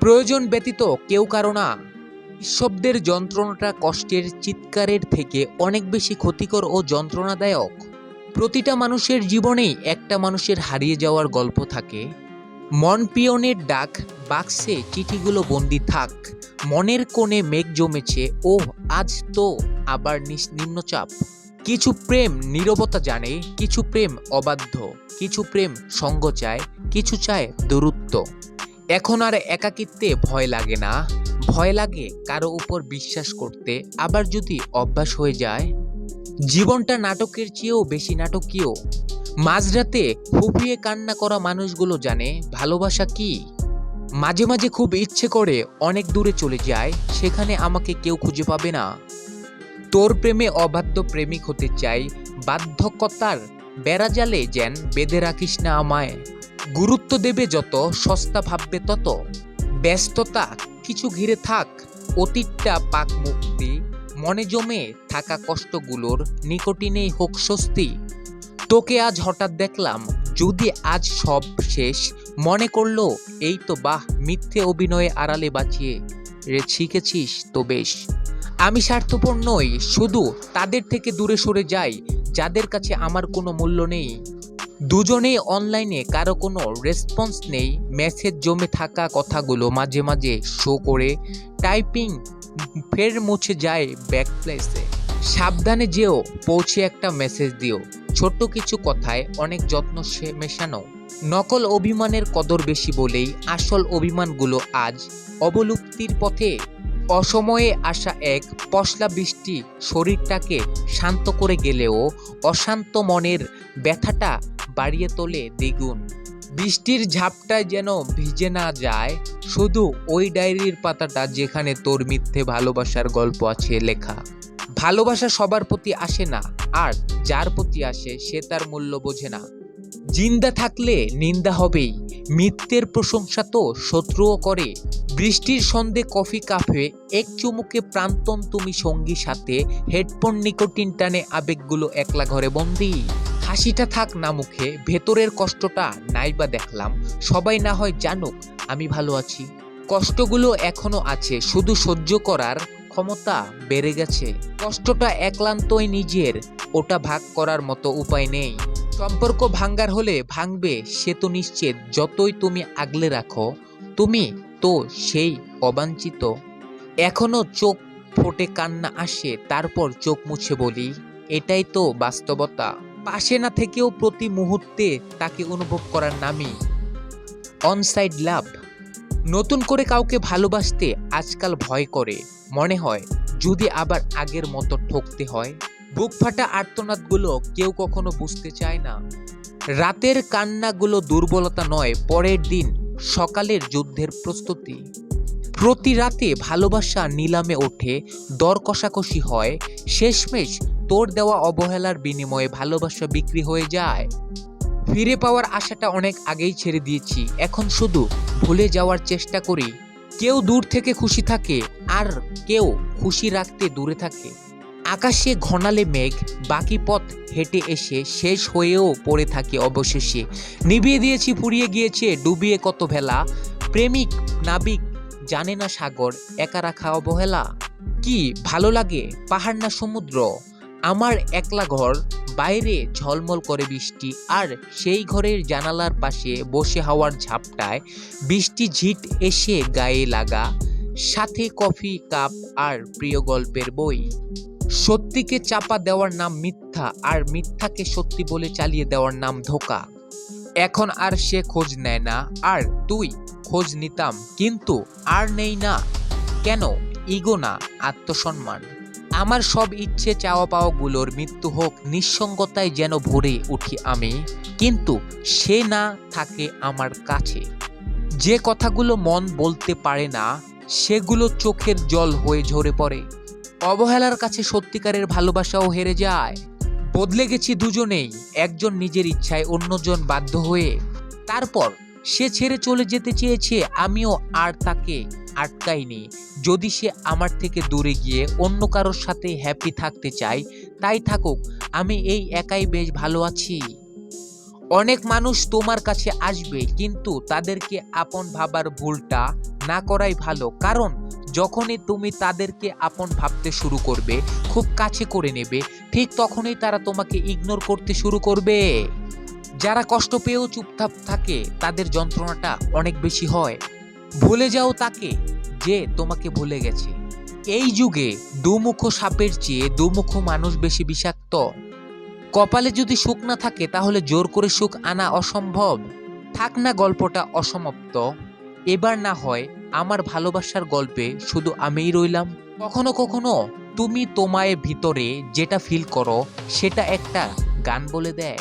প্রয়োজন ব্যতীত কেউ কারও না। শব্দের যন্ত্রণাটা কষ্টের চিৎকারের থেকে অনেক বেশি ক্ষতিকর ও যন্ত্রণাদায়ক। প্রতিটা মানুষের জীবনেই একটা মানুষের হারিয়ে যাওয়ার গল্প থাকে। মন পিয়নের ডাক, বাক্সে চিঠিগুলো বন্দি থাক। মনের কোণে মেঘ জমেছে ও আজ তো আবার নিম্নচাপ। কিছু প্রেম নীরবতা জানে, কিছু প্রেম অবাধ্য। কিছু প্রেম সঙ্গ চায়, কিছু চায় দূরত্ব। এখন আর একাকিত্বে ভয় লাগে না। ভয় লাগে কারও উপর বিশ্বাস করতে, আবার যদি অভ্যাস হয়ে যায়। জীবনটা নাটকের চেয়েও বেশি নাটকীয়। মাঝরাতে ফুপিয়ে কান্না করা মানুষগুলো জানে, ভালোবাসা কি? মাঝে মাঝে খুব ইচ্ছে করে অনেক দূরে চলে যায়, সেখানে আমাকে কেউ খুঁজে পাবে না। তোর প্রেমে অবাধ্য প্রেমিক হতে চাই বাধ্যকতার বেড়াজালে যেন বেঁধে রাখিস না আমায়। গুরুত্ব দেবে যত, সস্তা ভাববে তত। ব্যস্ততা কিছু ঘিরে থাক, অতীতটা পাক মুক্তি। মনে জমে থাকা কষ্টগুলোর নিকটিনেই হোক স্বস্তি। তোকে আজ হঠাৎ দেখলাম, যদি আজ সব শেষ, মনে করল, এই তো বাহ, মিথ্যে অভিনয়ে আড়ালে বাঁচিয়ে রে, শিখেছিস তো বেশ। আমি স্বার্থপর নই, শুধু তাদের থেকে দূরে সরে যাই, যাদের কাছে আমার কোনো মূল্য নেই। দুজনেই অনলাইনে কারও কোনো রেসপন্স নেই মেসেজ জমে থাকা কথাগুলো মাঝে মাঝে শো করে টাইপিং ফের মুছে যায় ব্যাক প্লেসে সাবধানে যেও, পৌঁছে একটা মেসেজ দিও। ছোট্ট কিছু কথায় অনেক যত্ন সে মেশানো। নকল অভিমানের কদর বেশি বলেই আসল অভিমানগুলো আজ অবলুপ্তির পথে। অসময়ে আসা এক পশলা বৃষ্টি শরীরটাকে শান্ত করে গেলেও অশান্ত মনের ব্যথাটা বাড়িয়ে তোলে দ্বিগুণ। বৃষ্টির ঝাপটায় যেন ভিজে না যায়, শুধু ওই ডায়েরির পাতাটা যেখানে তোর মিথ্যে ভালোবাসার গল্প আছে লেখা। ভালোবাসা সবার প্রতি আসে না, আর যার প্রতি আসে সে তার মূল্য বোঝে না। জিন্দা থাকলে নিন্দা হবেই, মিথ্যের প্রশংসা তো শত্রুও করে। বৃষ্টির সন্ধে কফি কাফে, এক চুমুকে প্রান্তন তুমি সঙ্গী সাথে, হেডফোন নিকোটিন টানে আবেগগুলো একলা ঘরে বন্দি। হাসিটা থাক না মুখে, ভেতরের কষ্টটা নাইবা দেখলাম, সবাই না হয় জানুক, আমি ভালো আছি। কষ্টগুলো এখনও আছে, শুধু সহ্য করার ক্ষমতা বেড়ে গেছে। কষ্টটা একলান্তই নিজের, ওটা ভাগ করার মতো উপায় নেই। সম্পর্ক ভাঙ্গার হলে ভাঙবে, সে তো নিশ্চিত, যতই তুমি আগলে রাখো, তুমি তো সেই অবাঞ্ছিত। এখনও চোখ ফোটে কান্না আসে, তারপর চোখ মুছে বলি, এটাই তো বাস্তবতা। পাশে না থেকেও প্রতি মুহূর্তে তাকে অনুভব করার নামই অনসাইড লাভ নতুন করে কাউকে ভালোবাসতে আজকাল ভয় করে। মনে হয়, যদি আবার আগের মতো ঠকতে হয়, বুক ফাটা আর্তনাদগুলো কেউ কখনো বুঝতে চায় না। রাতের কান্নাগুলো দুর্বলতা নয়, পরের দিন সকালের যুদ্ধের প্রস্তুতি। প্রতি রাতে ভালোবাসা নিলামে ওঠে দর কষাকষি হয়, শেষমেশ তোর দেওয়া অবহেলার বিনিময়ে ভালোবাসা বিক্রি হয়ে যায়। ফিরে পাওয়ার আশাটা অনেক আগেই ছেড়ে দিয়েছি। এখন শুধু ভুলে যাওয়ার চেষ্টা করি। কেউ দূর থেকে খুশি থাকে আর কেউ খুশি রাখতে দূরে থাকে। আকাশে ঘনালে মেঘ, বাকি পথ হেঁটে এসে শেষ হয়েও পড়ে থাকে অবশেষে। নিভিয়ে দিয়েছি, ফুরিয়ে গিয়েছে, ডুবিয়ে কত ভেলা। প্রেমিক, নাবিক, জানে না সাগর, একা রাখা অবহেলা। কি ভালো লাগে পাহাড় না সমুদ্র? আমার একলা ঘর, বাইরে ঝলমল করে বৃষ্টি আর সেই ঘরের জানালার পাশে বসে হাওয়ার ঝাপটায় বৃষ্টি ঝিট এসে গায়ে লাগা, সাথে কফি, কাপ আর প্রিয় গল্পের বই। সত্যিকে চাপা দেওয়ার নাম মিথ্যা আর মিথ্যাকে সত্যি বলে চালিয়ে দেওয়ার নাম ধোকা। এখন আর সে খোঁজ নেয় না, আর তুই খোঁজ নিতাম, কিন্তু আর নেই না। কেন? ইগো না, আত্মসম্মান। আমার সব ইচ্ছে চাওয়া পাওয়াগুলোর মৃত্যু হোক, নিঃসঙ্গতায় যেন ভরে উঠি আমি। কিন্তু সে না থাকে আমার কাছে। যে কথাগুলো মন বলতে পারে না, সেগুলো চোখের জল হয়ে ঝরে পড়ে। অবহেলার কাছে সত্যিকারের ভালোবাসাও হেরে যায়। বদলে গেছি দুজনেই, একজন নিজের ইচ্ছায়, অন্যজন বাধ্য হয়ে। তারপর সে ছেড়ে চলে যেতে চেয়েছে, আমিও আর তাকে আটকাইনি। যদি সে আমার থেকে দূরে গিয়ে অন্য কারোর সাথে হ্যাপি থাকতে চায়, তাই থাকুক, আমি এই একাই বেশ ভালো আছি। অনেক মানুষ তোমার কাছে আসবে, কিন্তু তাদেরকে আপন ভাবার ভুলটা না করাই ভালো, কারণ যখনই তুমি তাদেরকে আপন ভাবতে শুরু করবে, খুব কাছে করে নেবে, ঠিক তখনই তারা তোমাকে ইগনোর করতে শুরু করবে। যারা কষ্ট পেয়েও চুপচাপ থাকে, তাদের যন্ত্রণাটা অনেক বেশি হয়। ভুলে যাও তাকে যে তোমাকে ভুলে গেছে। এই যুগে দুমুখো সাপের চেয়ে দুমুখো মানুষ বেশি বিষাক্ত। কপালে যদি সুখ না থাকে, তাহলে জোর করে সুখ আনা অসম্ভব। থাক না গল্পটা অসমাপ্ত। এবার না হয় আমার ভালোবাসার গল্পে শুধু আমিই রইলাম। কখনো কখনো তুমি তোমায় ভিতরে যেটা ফিল করো, সেটা একটা গান বলে দেয়।